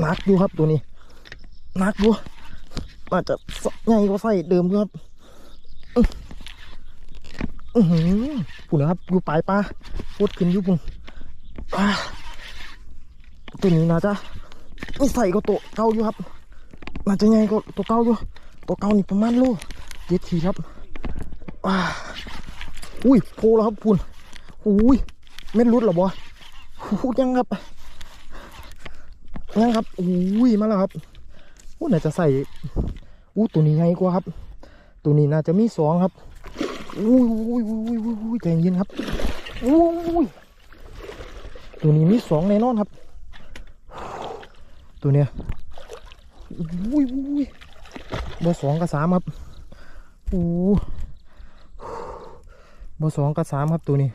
หนักอยู่ครับตัวนี้นักอยู่อาจจะใหญ่กว่าไส้เดิมอยู่ครับอือหือปุ่นนะครับอยู่ปลายปลาพุดขึ้นอยู่ปุ่นตัวนี้น่าจะนี่ใส่ก็ตัวเก่าอยู่ครับน่าจะใหญ่ก็ตัวเก่าอยู่ตัวเก่านี่ประมาณโลเจ็ดขีครับอ่าอุ้ยโพแล้วครับปุ่นอุ้ยเม็ดรุดหรอบอพูยังครับ ยังครับอุ้ยมาแล้วครับอู้น่าจะใส่อู้ตัวนี้ใหญ่กว่าครับ ตัวนี้น่าจะมีสองครับอุ้ยอุ้ยอุ้ยอุ้ยอุ้ยใจเย็นครับอุ้ยตัวนี้มีสองแน่นอนครับ ตัวเนี้ยอุ้ยอุ้ยเบอร์สองกับสามครับอู้เบอร์สองกับสามครับตัวนี้